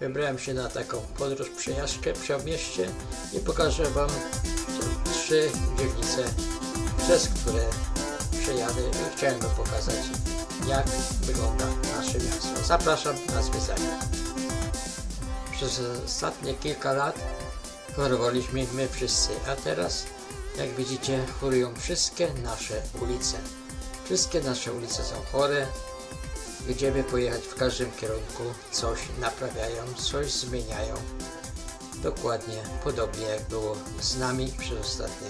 wybrałem się na taką podróż, przejażdżkę po mieście i pokażę Wam trzy dzielnice, przez które przejadę i chciałem Wam pokazać, jak wygląda nasze miasto. Zapraszam na zwiedzanie. Przez ostatnie kilka lat chorowaliśmy my wszyscy, a teraz, jak widzicie, chorują wszystkie nasze ulice. Wszystkie nasze ulice są chore, gdzie by pojechać w każdym kierunku, coś naprawiają, coś zmieniają. Dokładnie podobnie jak było z nami przez ostatnie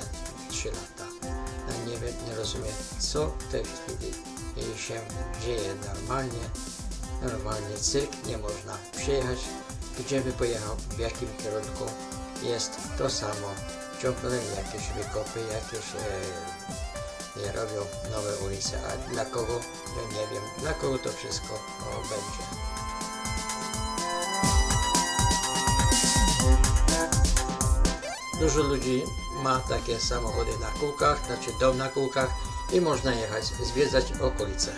3 lata. Ja nie wiem, nie rozumiem, co w tej chwili się dzieje normalnie. Normalnie cyrk nie można przyjechać, gdzie by pojechał, w jakim kierunku jest to samo. Ciągle jakieś wykopy, jakieś e, nie robią nowe ulice, a dla kogo, ja nie wiem, dla kogo to wszystko będzie. Dużo ludzi ma takie samochody na kółkach, znaczy dom na kółkach i można jechać, zwiedzać okolice.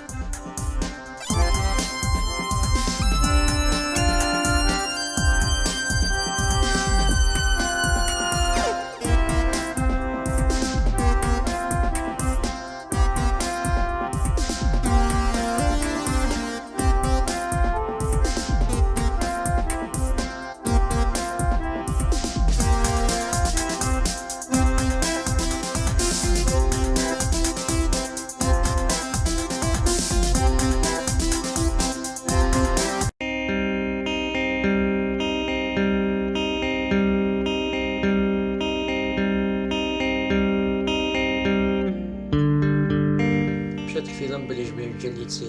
Przed chwilą byliśmy w dzielnicy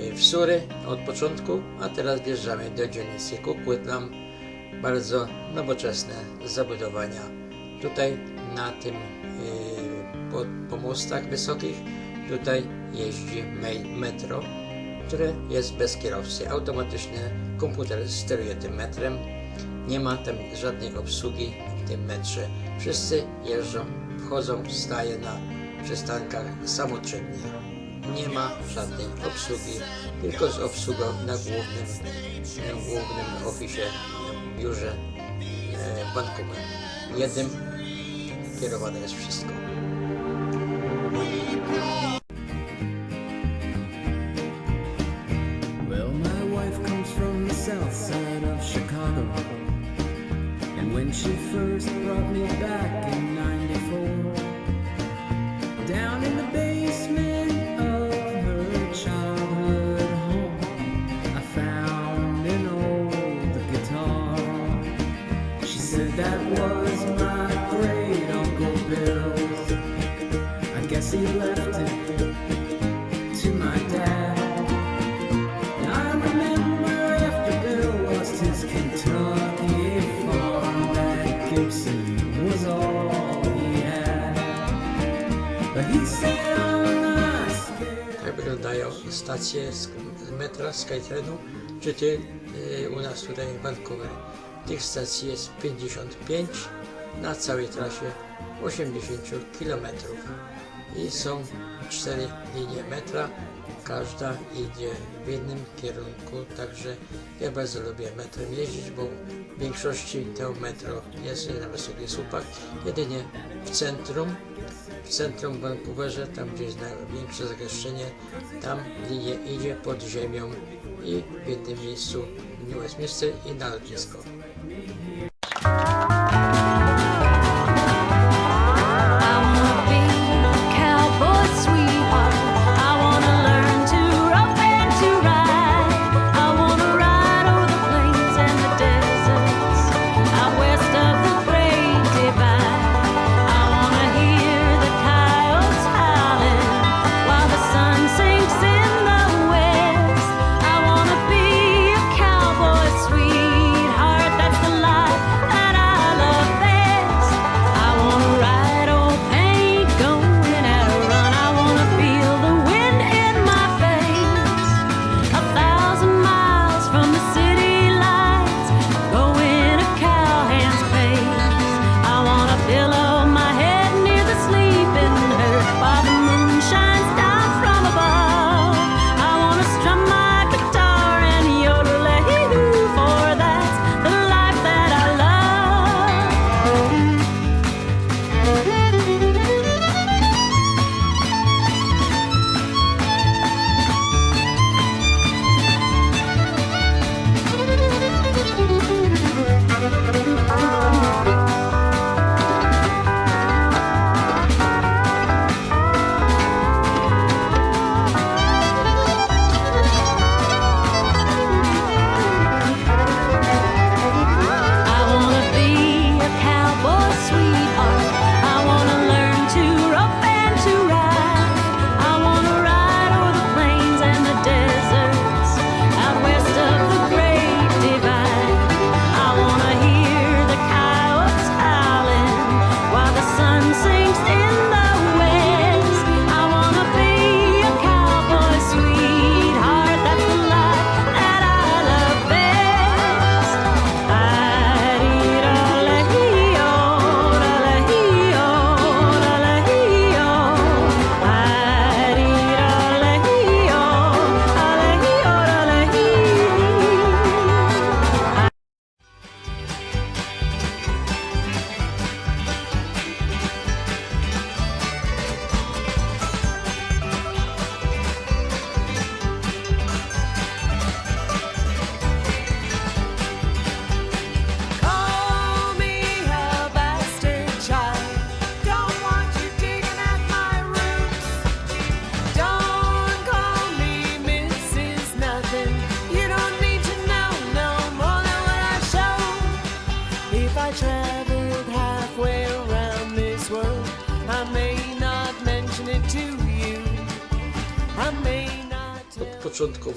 e, w Sury od początku, a teraz wjeżdżamy do dzielnicy Kukłytlam. Bardzo nowoczesne zabudowania. Tutaj na tym e, po, pomostach wysokich tutaj jeździ me- metro, które jest bez kierowcy. Automatyczny komputer steruje tym metrem. Nie ma tam żadnej obsługi w tym metrze. Wszyscy jeżdżą, wchodzą, stają na przystankach samoczynnie. Nie ma żadnej obsługi, tylko z obsługą na głównym, głównym ofisie, biurze e, bankowym. Jednym kierowane jest wszystko. When she first brought me back in 94, down in said that was my great Uncle Bill's. I guess he left it to my dad. I remember after Bill lost his Kentucky farm that Gibson was all he had. But he said. Tak wyglądają stacje metra, Skytrainu, czy ty y, u nas tutaj w Vancouver. Tych stacji jest 55 na całej trasie 80 km. I są cztery linie metra, każda idzie w jednym kierunku, także ja bardzo lubię metrem jeździć, bo w większości to metro jest na wysokich słupach, jedynie w centrum w centrum Vancouverze, tam gdzie jest największe zagęszczenie, tam linia idzie pod ziemią i w jednym miejscu w Westminster i na lotnisko. be here.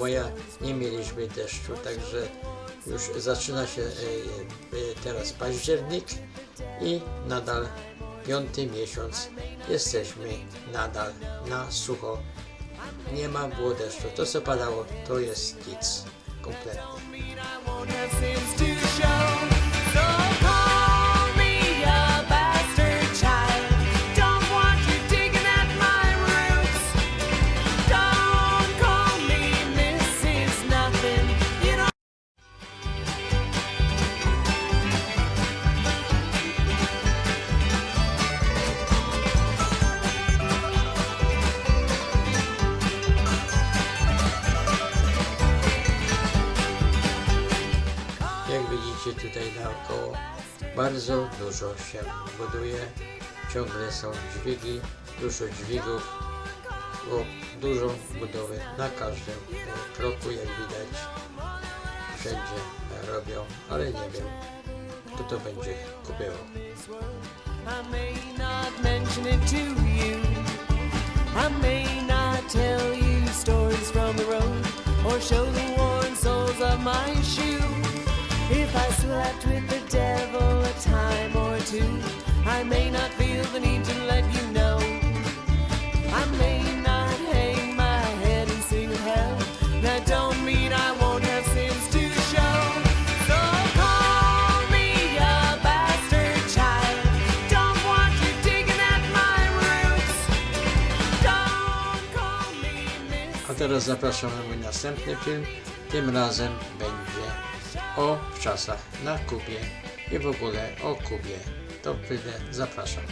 Maja nie mieliśmy deszczu, także już zaczyna się e, e, teraz październik i nadal piąty miesiąc jesteśmy nadal na sucho. Nie ma było deszczu. To co padało to jest nic kompletnie. Bardzo dużo się buduje. Ciągle są dźwigi, dużo dźwigów, bo dużo budowy na każdym kroku jak widać. Wszędzie robią, ale nie wiem kto to będzie kupował. Tell you stories from the road or show the worn soles of my shoe. If I slept with the devil a time or two, I may not feel the need to let you know. I may not hang my head and sing hell. That don't mean I won't have sins to show. So call me a bastard child. Don't want you digging at my roots. Don't call me miss. A teraz na następny film. Tym razem będzie o wczasach na Kubie i w ogóle o Kubie. To tyle, zapraszam.